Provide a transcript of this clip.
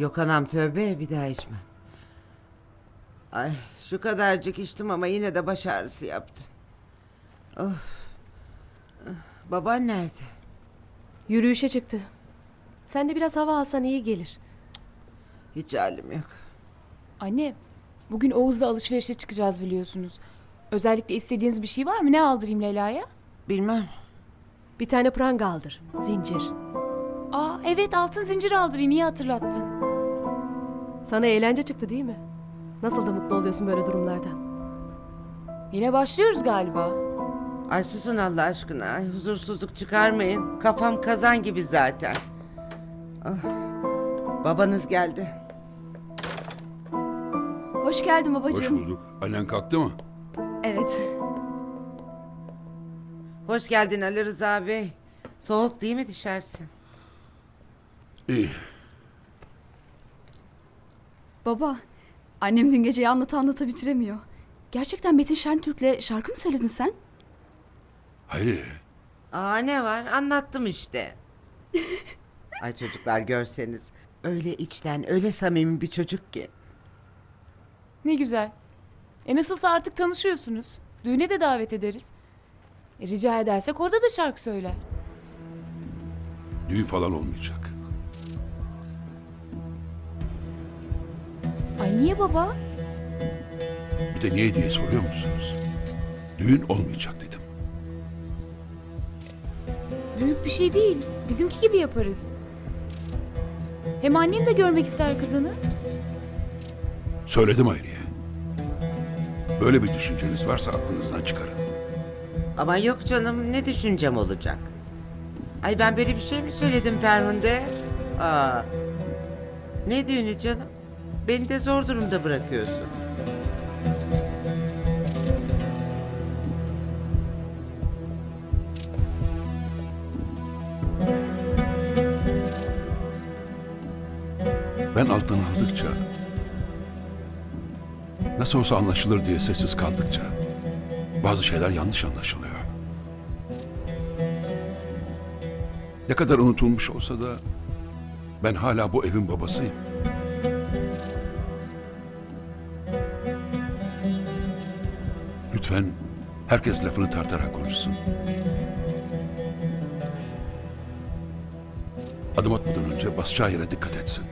Yok anam tövbe bir daha içme. Ay şu kadarcık içtim ama yine de baş ağrısı yaptı. Of. Baban nerede? Yürüyüşe çıktı. Sen de biraz hava alsan iyi gelir. Hiç halim yok. Anne, bugün Oğuz'la alışverişe çıkacağız biliyorsunuz. Özellikle istediğiniz bir şey var mı? Ne aldırayım Leyla'ya? Bilmem. Bir tane pranga aldır. Zincir. Aa evet altın zincir aldırayım iyi hatırlattın. Sana eğlence çıktı değil mi? Nasıl da mutlu oluyorsun böyle durumlardan. Yine başlıyoruz galiba. Ay susun Allah aşkına. Ay, huzursuzluk çıkarmayın. Kafam kazan gibi zaten. Ah. Babanız geldi. Hoş geldin babacığım. Hoş bulduk. Annen kalktı mı? Evet. Hoş geldin Ali Rıza Bey. Soğuk değil mi dışarısı? İyi. Baba, annem dün geceyi anlata anlata bitiremiyor. Gerçekten Metin Şentürk'le şarkı mı söyledin sen? Hayır. Aa ne var? Anlattım işte. Ay çocuklar görseniz. Öyle içten, öyle samimi bir çocuk ki. Ne güzel. E nasılsa artık tanışıyorsunuz. Düğüne de davet ederiz. E, rica edersek orada da şarkı söyler. Düğün falan olmayacak. Ay niye baba? Bir de niye diye soruyor musunuz? Düğün olmayacak dedim. Büyük bir şey değil. Bizimki gibi yaparız. Hem annem de görmek ister kızını. Söyledim Hayriye. Böyle bir düşünceniz varsa aklınızdan çıkarın. Ama yok canım ne düşüncem olacak? Ay ben böyle bir şey mi söyledim Ferhunde? Aa. Ne düğünü canım? Beni de zor durumda bırakıyorsun. Ben alttan aldıkça, nasıl olsa anlaşılır diye sessiz kaldıkça, bazı şeyler yanlış anlaşılıyor. Ne kadar unutulmuş olsa da, ben hala bu evin babasıyım. Lütfen herkes lafını tartarak konuşsun. Adım atmadan önce basacağı yere dikkat etsin.